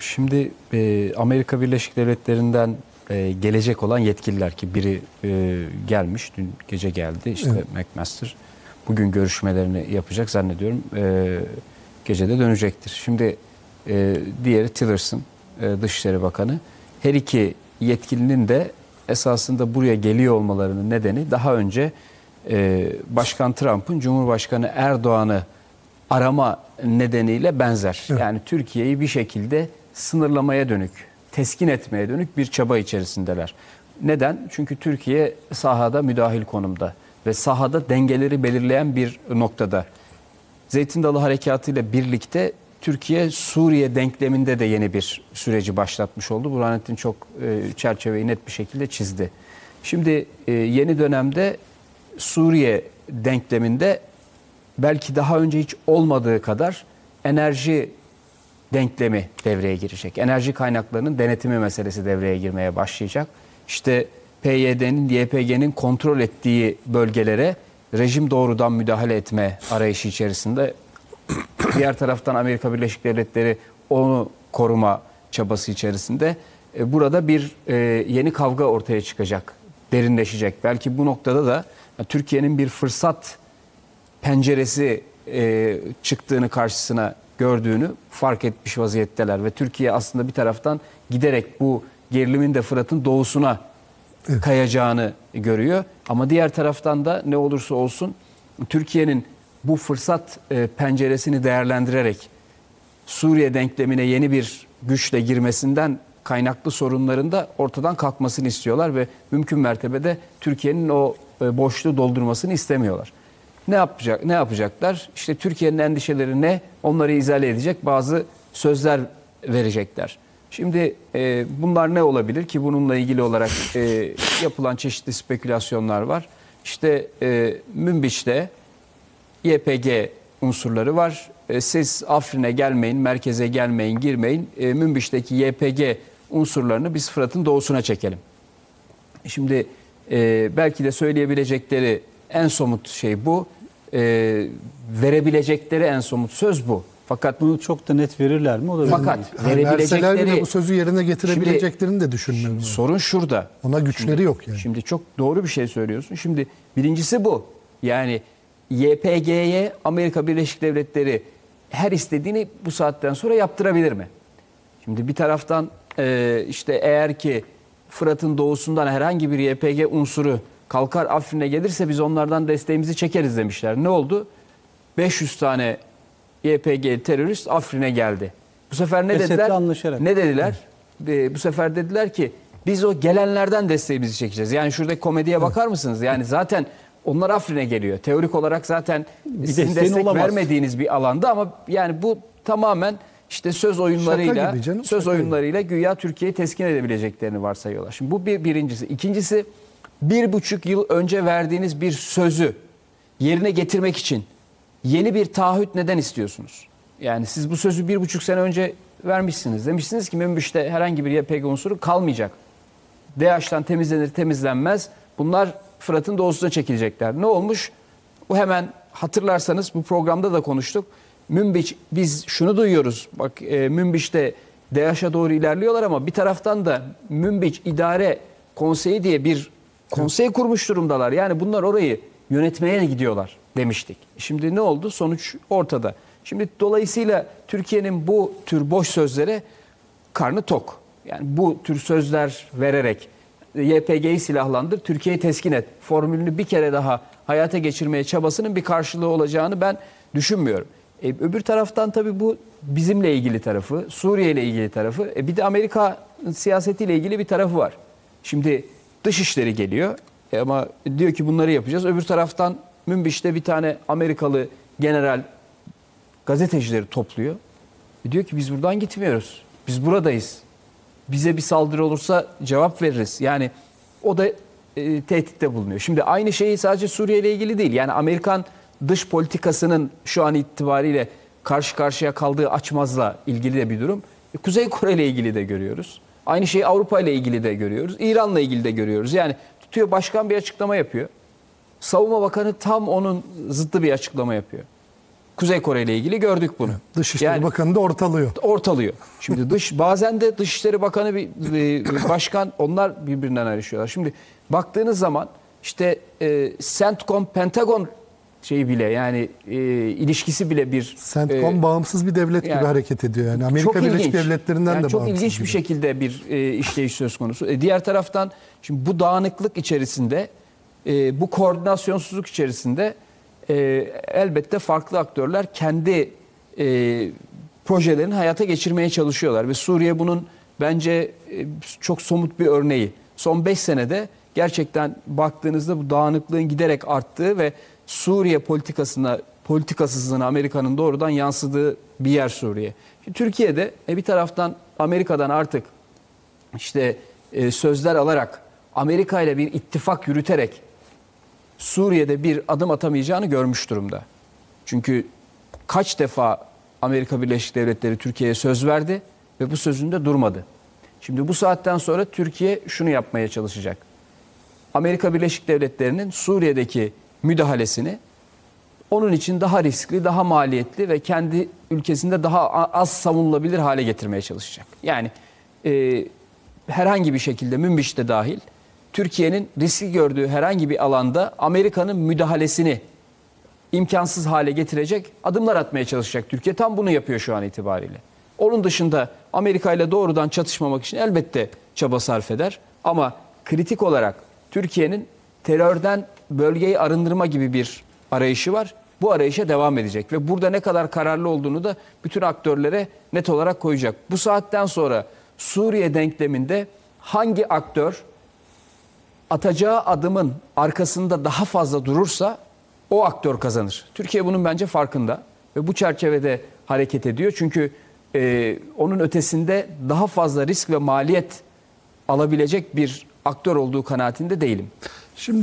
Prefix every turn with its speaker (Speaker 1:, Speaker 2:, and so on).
Speaker 1: Şimdi e, Amerika Birleşik Devletleri'nden e, gelecek olan yetkililer ki biri e, gelmiş, dün gece geldi işte
Speaker 2: Evet.
Speaker 1: McMaster. Bugün görüşmelerini yapacak zannediyorum. E, gecede dönecektir. Şimdi e, diğeri Tillerson, e, Dışişleri Bakanı. Her iki yetkilinin de esasında buraya geliyor olmalarının nedeni daha önce e, Başkan Trump'ın Cumhurbaşkanı Erdoğan'ı arama nedeniyle benzer.
Speaker 2: Evet.
Speaker 1: Yani Türkiye'yi bir şekilde sınırlamaya dönük, teskin etmeye dönük bir çaba içerisindeler. Neden? Çünkü Türkiye sahada müdahil konumda ve sahada dengeleri belirleyen bir noktada. Zeytin Dalı Harekatı ile birlikte Türkiye Suriye denkleminde de yeni bir süreci başlatmış oldu. Burhanettin çok e, çerçeveyi net bir şekilde çizdi. Şimdi e, yeni dönemde Suriye denkleminde belki daha önce hiç olmadığı kadar enerji denklemi devreye girecek. Enerji kaynaklarının denetimi meselesi devreye girmeye başlayacak. İşte PYD'nin, YPG'nin kontrol ettiği bölgelere rejim doğrudan müdahale etme arayışı içerisinde. Diğer taraftan Amerika Birleşik Devletleri onu koruma çabası içerisinde. E, Burada bir e, yeni kavga ortaya çıkacak, derinleşecek. Belki bu noktada da Türkiye'nin bir fırsat penceresi e, çıktığını karşısına gördüğünü fark etmiş vaziyetteler ve Türkiye aslında bir taraftan giderek bu gerilimin de Fırat'ın doğusuna kayacağını görüyor. Ama diğer taraftan da ne olursa olsun Türkiye'nin bu fırsat e, penceresini değerlendirerek Suriye denklemine yeni bir güçle girmesinden kaynaklı sorunların da ortadan kalkmasını istiyorlar ve mümkün mertebede Türkiye'nin o e, boşluğu doldurmasını istemiyorlar. Ne yapacak ne yapacaklar? İşte Türkiye'nin endişeleri ne? Onları izale edecek bazı sözler verecekler. Şimdi e, bunlar ne olabilir ki bununla ilgili olarak e, yapılan çeşitli spekülasyonlar var. İşte e, Münbiç'te YPG unsurları var. E, siz Afrin'e gelmeyin, merkeze gelmeyin, girmeyin. E, Münbiş'teki YPG unsurlarını biz Fırat'ın doğusuna çekelim. Şimdi e, belki de söyleyebilecekleri en somut şey bu. E, verebilecekleri en somut söz bu. Fakat
Speaker 3: Bunu çok da net verirler mi? O da
Speaker 1: fakat
Speaker 2: Yani verseler bile
Speaker 1: verebilecekleri
Speaker 2: bu sözü yerine getirebileceklerini de düşünmüyorum.
Speaker 1: sorun şurada.
Speaker 2: Ona güçleri yok yani.
Speaker 1: Şimdi çok doğru bir şey söylüyorsun. Şimdi birincisi bu. Yani YPG'ye Amerika Birleşik Devletleri her istediğini bu saatten sonra yaptırabilir mi? Şimdi bir taraftan e, işte eğer ki Fırat'ın doğusundan herhangi bir YPG unsuru kalkar Afrin'e gelirse biz onlardan desteğimizi çekeriz demişler. Ne oldu? 500 tane YPG terörist Afrin'e geldi. Bu sefer ne
Speaker 3: Esed'le
Speaker 1: dediler?
Speaker 3: anlaşarak.
Speaker 1: Ne dediler? E, bu sefer dediler ki biz o gelenlerden desteğimizi çekeceğiz. Yani şuradaki komediye bakar mısınız? Yani zaten onlar Afrin'e geliyor. Teorik olarak zaten sizin
Speaker 3: desteğin
Speaker 1: destek
Speaker 3: olamaz.
Speaker 1: vermediğiniz bir alanda ama yani bu tamamen işte söz oyunlarıyla
Speaker 2: canım,
Speaker 1: söz oyunlarıyla güya Türkiye'yi teskin edebileceklerini varsayıyorlar. Şimdi bu bir birincisi. İkincisi bir buçuk yıl önce verdiğiniz bir sözü yerine getirmek için yeni bir taahhüt neden istiyorsunuz? Yani siz bu sözü bir buçuk sene önce vermişsiniz. Demişsiniz ki Münbiş'te herhangi bir YPG unsuru kalmayacak. DAEŞ'ten temizlenir temizlenmez bunlar Fırat'ın doğusuna çekilecekler. Ne olmuş? Bu hemen hatırlarsanız bu programda da konuştuk. Münbiç biz şunu duyuyoruz. Bak e, Münbiç'te DAEŞ'e doğru ilerliyorlar ama bir taraftan da Münbiç İdare Konseyi diye bir konsey kurmuş durumdalar. Yani bunlar orayı yönetmeye gidiyorlar demiştik. Şimdi ne oldu? Sonuç ortada. Şimdi dolayısıyla Türkiye'nin bu tür boş sözlere karnı tok. Yani bu tür sözler vererek YPG'yi silahlandır, Türkiye'yi teskin et. Formülünü bir kere daha hayata geçirmeye çabasının bir karşılığı olacağını ben düşünmüyorum. E, öbür taraftan tabii bu bizimle ilgili tarafı, Suriye ile ilgili tarafı. E, bir de Amerika siyasetiyle ilgili bir tarafı var. Şimdi dışişleri geliyor E, ama diyor ki bunları yapacağız. Öbür taraftan Münbiş'te bir tane Amerikalı general gazetecileri topluyor. E diyor ki biz buradan gitmiyoruz. Biz buradayız. Bize bir saldırı olursa cevap veririz. Yani o da e, tehditte bulunuyor. Şimdi aynı şeyi sadece Suriye ile ilgili değil. Yani Amerikan dış politikasının şu an itibariyle karşı karşıya kaldığı açmazla ilgili de bir durum. E, Kuzey Kore ile ilgili de görüyoruz. Aynı şeyi Avrupa ile ilgili de görüyoruz. İran'la ilgili de görüyoruz. Yani tutuyor başkan bir açıklama yapıyor. Savunma Bakanı tam onun zıttı bir açıklama yapıyor. Kuzey Kore ile ilgili gördük bunu.
Speaker 2: Dışişleri
Speaker 1: Yani-
Speaker 2: Bakanı da ortalıyor.
Speaker 1: ortalıyor. Şimdi dış bazen de Dışişleri Bakanı bir, bir başkan onlar birbirinden ayrışıyorlar. Şimdi baktığınız zaman işte e, CENTCOM Pentagon şeyi bile yani e, ilişkisi bile bir
Speaker 2: CENTCOM
Speaker 1: e,
Speaker 2: bağımsız bir devlet
Speaker 1: yani
Speaker 2: gibi hareket ediyor yani. Amerika Birleşik Devletleri'nden
Speaker 1: Yani
Speaker 2: de
Speaker 1: çok ilginç
Speaker 2: gibi.
Speaker 1: bir şekilde bir e, işleyiş söz konusu. E, diğer taraftan şimdi bu dağınıklık içerisinde e, bu koordinasyonsuzluk içerisinde e, elbette farklı aktörler kendi e, projelerini hayata geçirmeye çalışıyorlar ve Suriye bunun bence e, çok somut bir örneği. Son 5 senede gerçekten baktığınızda bu dağınıklığın giderek arttığı ve Suriye politikasına politikasızlığına Amerika'nın doğrudan yansıdığı bir yer Suriye. Şimdi Türkiye'de e, bir taraftan Amerika'dan artık işte e, sözler alarak Amerika ile bir ittifak yürüterek Suriye'de bir adım atamayacağını görmüş durumda. Çünkü kaç defa Amerika Birleşik Devletleri Türkiye'ye söz verdi ve bu sözünde durmadı. Şimdi bu saatten sonra Türkiye şunu yapmaya çalışacak. Amerika Birleşik Devletleri'nin Suriye'deki müdahalesini onun için daha riskli, daha maliyetli ve kendi ülkesinde daha az savunulabilir hale getirmeye çalışacak. Yani e, herhangi bir şekilde Münbiş'te dahil Türkiye'nin riski gördüğü herhangi bir alanda Amerika'nın müdahalesini imkansız hale getirecek adımlar atmaya çalışacak Türkiye. Tam bunu yapıyor şu an itibariyle. Onun dışında Amerika ile doğrudan çatışmamak için elbette çaba sarf eder. Ama kritik olarak Türkiye'nin terörden bölgeyi arındırma gibi bir arayışı var. Bu arayışa devam edecek ve burada ne kadar kararlı olduğunu da bütün aktörlere net olarak koyacak. Bu saatten sonra Suriye denkleminde hangi aktör atacağı adımın arkasında daha fazla durursa o aktör kazanır. Türkiye bunun bence farkında ve bu çerçevede hareket ediyor. Çünkü e, onun ötesinde daha fazla risk ve maliyet alabilecek bir aktör olduğu kanaatinde değilim.
Speaker 2: Şimdi